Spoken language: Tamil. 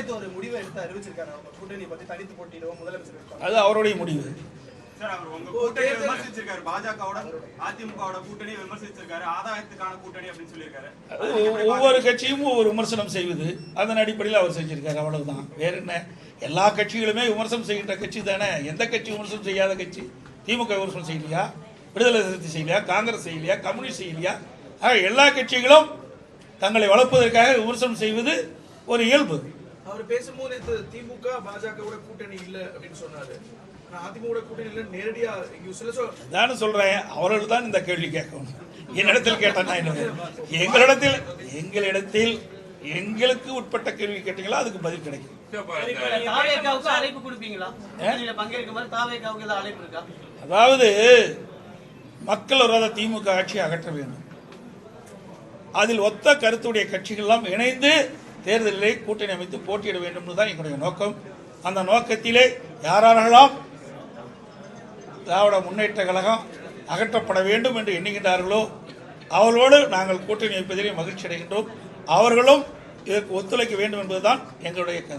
நேத்து ஒரு முடிவை எடுத்து அறிவிச்சிருக்காரு. அவங்க கூட்டணி பத்தி தனித்து போட்டியிடுவோம் முதலமைச்சர் அது அவருடைய முடிவு. ஒவ்வொரு கட்சியும் ஒவ்வொரு விமர்சனம் செய்வது. அதன் அடிப்படையில் அவர் செஞ்சிருக்காரு. அவ்வளவுதான். வேற என்ன? எல்லா கட்சிகளுமே விமர்சனம் செய்கின்ற கட்சி தானே? எந்த கட்சி விமர்சனம் செய்யாத கட்சி? திமுக விமர்சனம் செய்யலையா? விடுதலை சிறுத்தை செய்யலையா? காங்கிரஸ் செய்யலையா? கம்யூனிஸ்ட் செய்யலையா? ஆக எல்லா கட்சிகளும் தங்களை வளர்ப்பதற்காக விமர்சனம் செய்வது ஒரு இயல்பு. அவர் பேசும்போது நேத்து திமுக பாஜகவோட கூட்டணி இல்ல அப்படின்னு சொன்னாரு. சொல்றேன். அவர்கள் தான் இந்த கேள்வி கேட்கணும். என்னிடத்தில் கேட்டா நான் என்ன எங்களிடத்தில் எங்களிடத்தில் எங்களுக்கு உட்பட்ட கேள்வி கேட்டீங்களா? அதுக்கு பதில் கிடைக்கும். அதாவது மக்கள் விரோத திமுக ஆட்சியை அகற்ற வேண்டும். அதில் ஒத்த கருத்துடைய கட்சிகளெல்லாம் இணைந்து தேர்தலிலே கூட்டணி அமைத்து போட்டியிட வேண்டும் தான் எங்களுடைய நோக்கம். அந்த நோக்கத்திலே யாரெல்லாம் திராவிட முன்னேற்ற கழகம் அகற்றப்பட வேண்டும் என்று எண்ணுகின்றார்களோ அவர்களோடு நாங்கள் கூட்டணி வைப்பதிலே மகிழ்ச்சி அடைகின்றோம் அவர்களும் இதற்கு ஒத்துழைக்க வேண்டும் என்பதுதான் எங்களுடைய கருத்து.